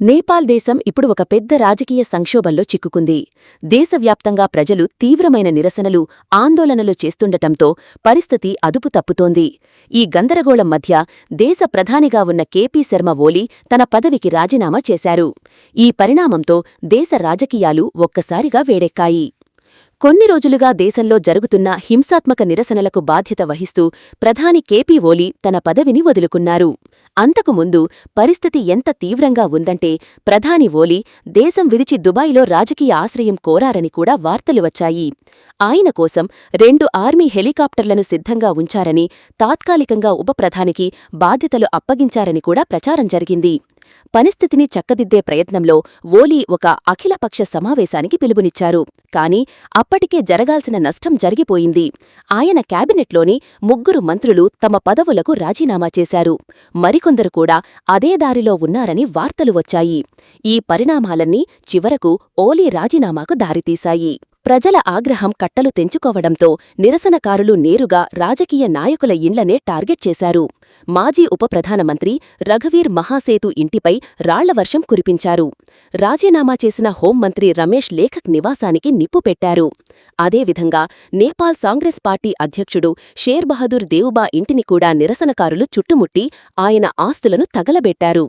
నేపాల్ దేశం ఇప్పుడు ఒక పెద్ద రాజకీయ సంక్షోభంలో చిక్కుకుంది. దేశవ్యాప్తంగా ప్రజలు తీవ్రమైన నిరసనలు ఆందోళనలు చేస్తుండటంతో పరిస్థితి అదుపు తప్పుతోంది. ఈ గందరగోళం మధ్య దేశ ప్రధానిగా ఉన్న కేపీ శర్మ ఓలీ తన పదవికి రాజీనామా చేశారు. ఈ పరిణామంతో దేశ రాజకీయాలు ఒక్కసారిగా వేడెక్కాయి. కొన్ని రోజులుగా దేశంలో జరుగుతున్న హింసాత్మక నిరసనలకు బాధ్యత వహిస్తూ ప్రధాని కేపీ ఓలీ తన పదవిని వదులుకున్నారు. అంతకుముందు పరిస్థితి ఎంత తీవ్రంగా ఉందంటే ప్రధాని ఓలీ దేశం విడిచి దుబాయ్లో రాజకీయ ఆశ్రయం కోరారని కూడా వార్తలు వచ్చాయి. ఆయన కోసం రెండు ఆర్మీ హెలికాప్టర్లను సిద్ధంగా ఉంచారని తాత్కాలికంగా ఉప ప్రధానికి బాధ్యతలు అప్పగించారని కూడా ప్రచారం జరిగింది. పరిస్థితిని చక్కదిద్దే ప్రయత్నంలో ఓలీ ఒక అఖిలపక్ష సమావేశానికి పిలుపునిచ్చారు. కాని అప్పటికే జరగాల్సిన నష్టం జరిగిపోయింది. ఆయన క్యాబినెట్లోని ముగ్గురు మంత్రులు తమ పదవులకు రాజీనామా చేశారు. మరికొందరు కూడా అదే దారిలో ఉన్నారని వార్తలు వచ్చాయి. ఈ పరిణామాలన్నీ చివరకు ఓలీ రాజీనామాకు దారితీశాయి. ప్రజల ఆగ్రహం కట్టలు తెంచుకోవడంతో నిరసనకారులు నేరుగా రాజకీయ నాయకుల ఇండ్లనే టార్గెట్ చేశారు. మాజీ ఉప ప్రధానమంత్రి రఘువీర్ మహాసేతు ఇంటిపై రాళ్ళవర్షం కురిపించారు. రాజీనామా చేసిన హోంమంత్రి రమేష్ లేఖక్ నివాసానికి నిప్పు పెట్టారు. అదేవిధంగా నేపాల్ కాంగ్రెస్ పార్టీ అధ్యక్షుడు షేర్ బహదూర్ దేవుబా ఇంటిని కూడా నిరసనకారులు చుట్టుముట్టి ఆయన ఆస్తులను తగలబెట్టారు.